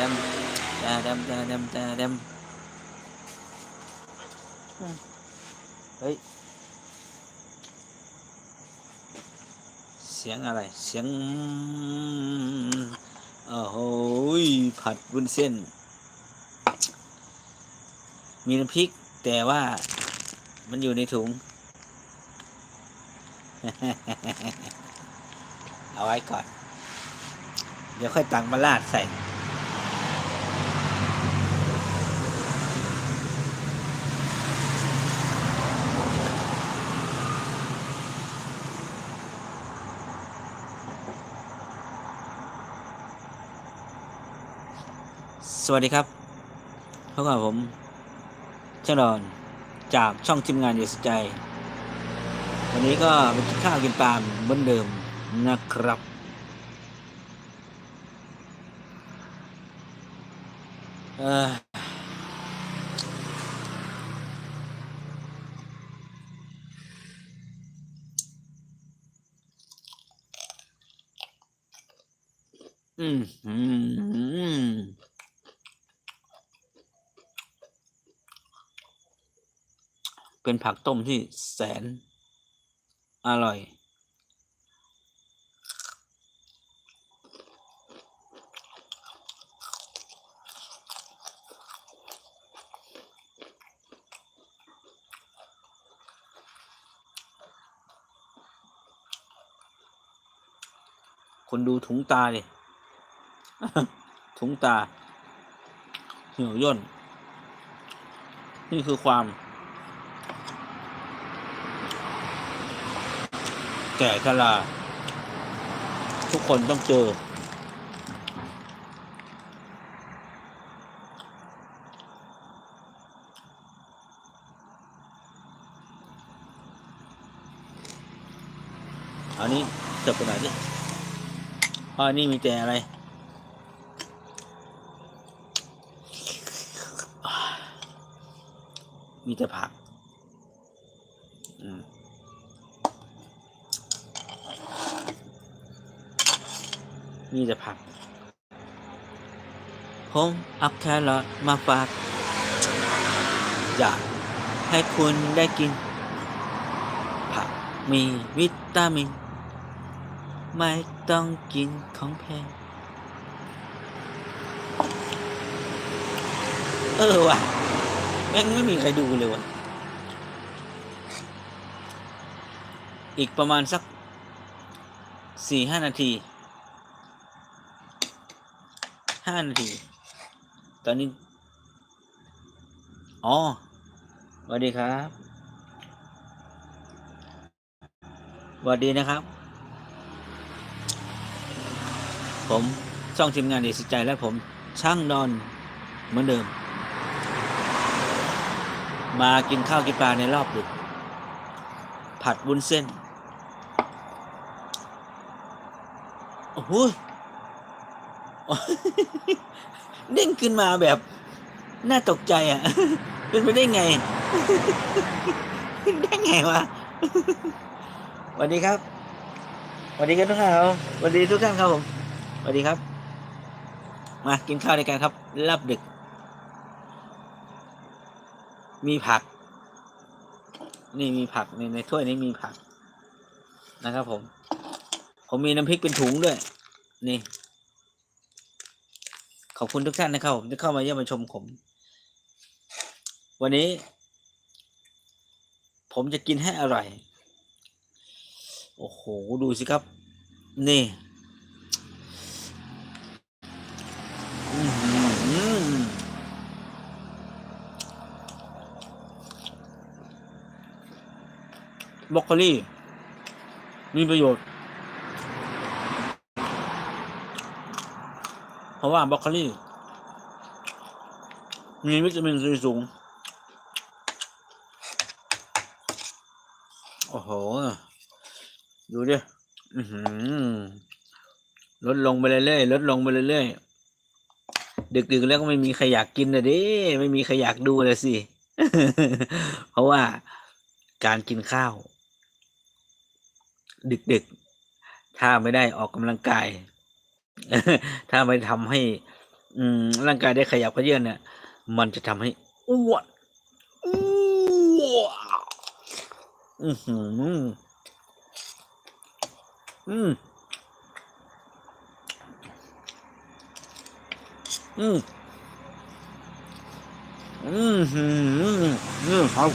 ดมตาดำตาดำตาดำอืมเฮ้ย เสียงอะไร เสียงโอ้โหยผัดวุ้นเส้น มีน้ำพริก แต่ว่ามันอยู่ในถุง เอาไว้ก่อน เดี๋ยวค่อยตักมาลาดใส่ สวัสดีครับพบกับผมเจ้าดอนจากช่องทีมงานเยสใจ วันนี้ก็ไปกินข้าวกินปลาเหมือนเดิมนะครับ เอออืมอืม เป็นผักต้มที่แสน อร่อย คนดูถุงตาดิถุงตาเหี่ยวย่น นี่คือความ แก่ชราทุกคนต้องเจอ อันนี้เสิร์ฟไปหน่อยดิเพรอันนี้มีแต่อะไรมีแต่ผัก มีแต่ผัก ผมเอาแครอทมาฝาก อยากให้คุณได้กิน ผักมีวิตามิน ไม่ต้องกินของแพง เออว่ะ แม่งไม่มีใครดูเลยว่ะ อีกประมาณสักสี่ห้านาที ห้านาที ตอนนี้ อ๋อสวัสดีครับสวัสดีนะครับ ผมช่องทีมงานเดชใจและผมช่างนอนเหมือนเดิม มากินข้าวกินปลาในรอบดึก ผัดวุ้นเส้น โอ้โห เด้งขึ้นมาแบบ น่าตกใจอะ เป็นไปได้ไงได้ไงวะสวัสดีครับสวัสดีครับทุกท่านครับสวัสดีทุกท่านครับผมสวัสดีครับ มากินข้าวด้วยกันครับรับดึก มีผัก นี่มีผักในในถ้วยนี้มีผักนะครับผม ผมมีน้ำพริกเป็นถุงด้วย นี่ ขอบคุณทุกท่านนะครับผมที่เข้ามาเยี่ยมมาชมผม วันนี้ ผมจะกินให้อร่อย โอ้โห ดูสิครับ นี่อื้อหือบรอกโคลีมีประโยชน์ เพ ราะว่าบรอกโคลีมีวิตามินซีสูง โอ้โห ดูดิอือหือลดลงไปเรื่อยๆลดลงไปเรื่อยๆดึกๆแล้วก็ไม่มีใครอยากกินนะดิไม่มีใครอยากดูเลยสิ เพราะว่าการกินข้าว ดึกๆ ถ้าไม่ได้ออกกำลังกาย ถ้าไม่ทำให้ อืม ร่างกายได้ขยับขยื้อนเนี่ยมันจะทำให้อ้วนอ้วนอือหืออืมอืมอืมหืมอืมครับ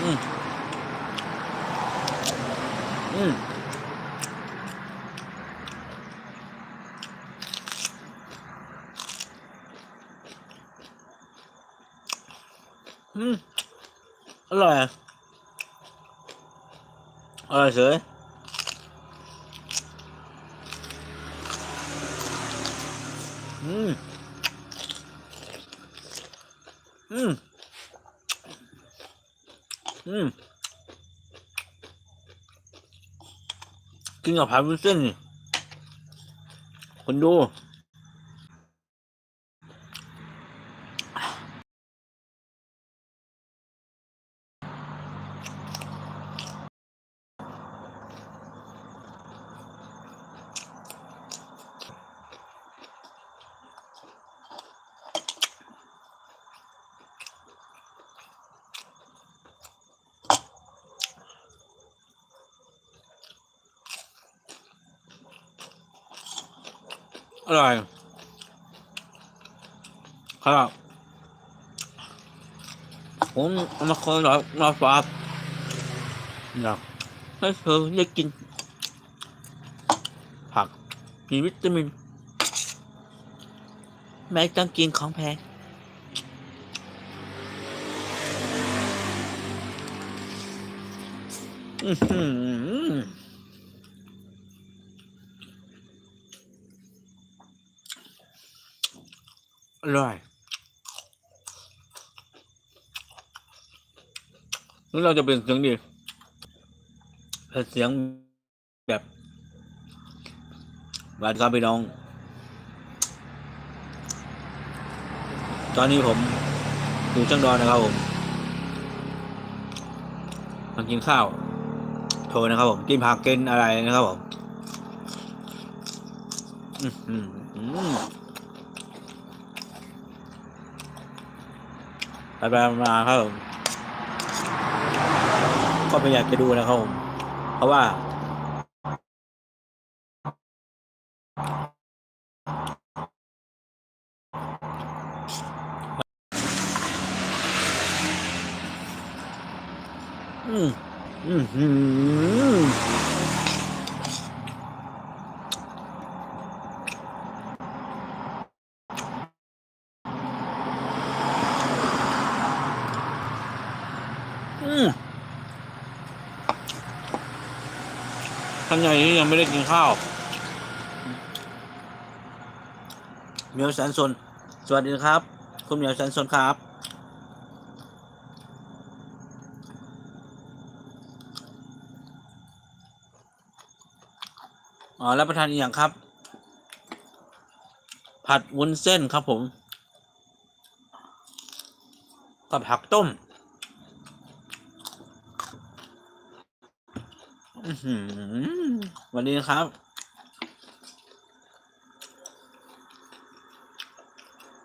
อืม อืม อืม อร่อยอะ อร่อยเฉยอืมอืมอืม กินกับผัดวุ้นเส้นนี่คนดู อร่อยครับผมเอามาคนรอรอฟ้าอยากให้เธอได้กิน ผักมีวิตามินแม้ต้องกินของแพงอือหือ อ ร่อยนี่เราจะเป็นเสียงดีเป็นเสียงแบบบาดครับพี่น้อง ตอนนี้ผมอยู่ช่างดอนนะครับผมมากินข้าว โทรนะครับผมกินผักกินอะไรนะครับผม อือหือ ไปไปมาครับผมก็ไม่อยากจะดูนะครับผมเพราะว่า อืม อืมอืมอืม ท่านใหญ่นี้ยังไม่ได้กินข้าวเหมียวแสนสนสวัสดีครับ คุณเหมียวแสนสนครับ อ๋อรับประทานอีกอย่างครับ ผัดวุ้นเส้นครับผม กับผักต้ม อื้อหือ วันนี้นะครับ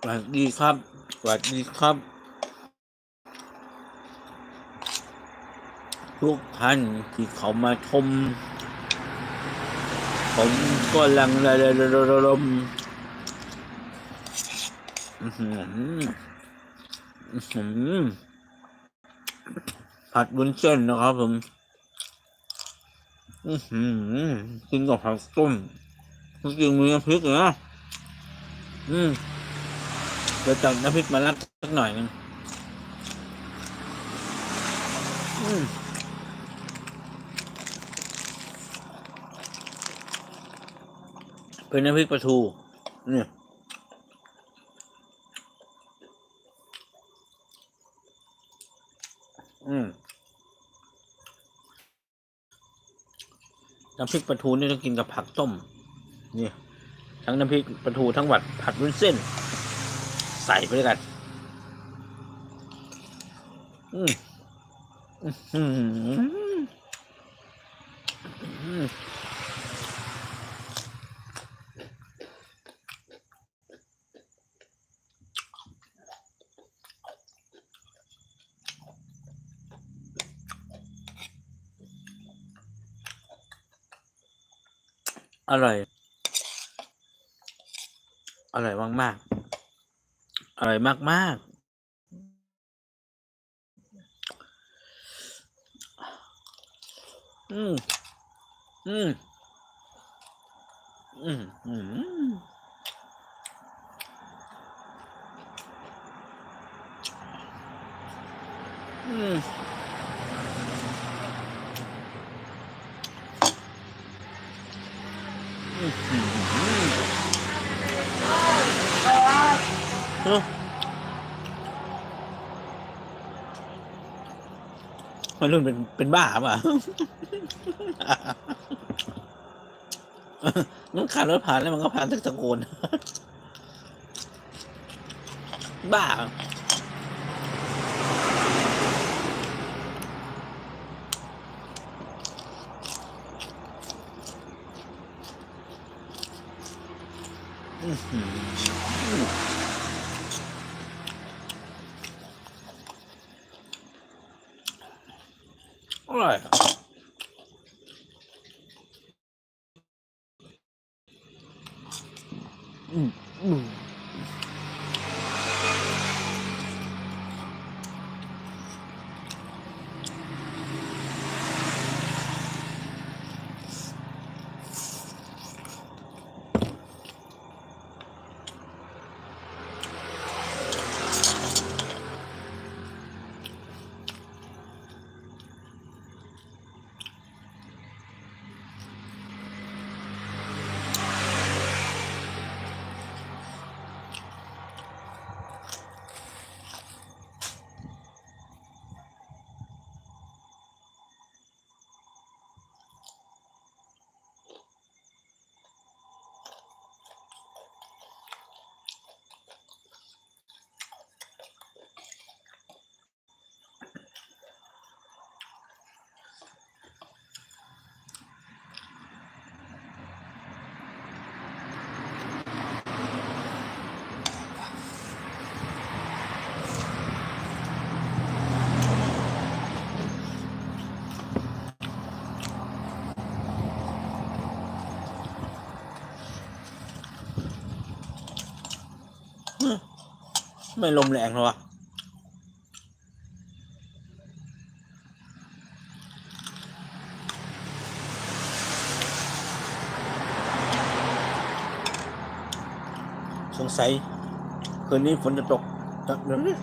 สวัสดีครับ สวัสดีครับ ทุกท่านที่เขามาชม ผมก็ลังระระลมผัดบุญเส้นนะครับผม กินกับผักต้มจริงมีน้ำพริกนะอืมจะจับน้ำพริกมาลัดสักหน่อยนึงอืมเป็นน้ำพริกปลาทูเนี่ยอืม น้ำพริกปลาทูนี่ต้องกินกับผักต้ม นี่ ทั้งน้ำพริกปลาทูทั้งหวัดผัดวุ้นเส้น ใส่ไปด้วยกันอืมอืมอืม อร่อย อร่อยมากมากๆอร่อยมากมาก ๆ อืม อืม อืม อืมอืม อื้อหือเอ้า มันรุ่นเป็นเป็นบ้าป่ะมันขับรถผ่านแล้วมันก็ผ่านตึกตะโกน บ้าอื้อ ไม่ลมแรงหรอวะสงสัยคืนนี้ฝนจะตกจะเดี๋ยวนี้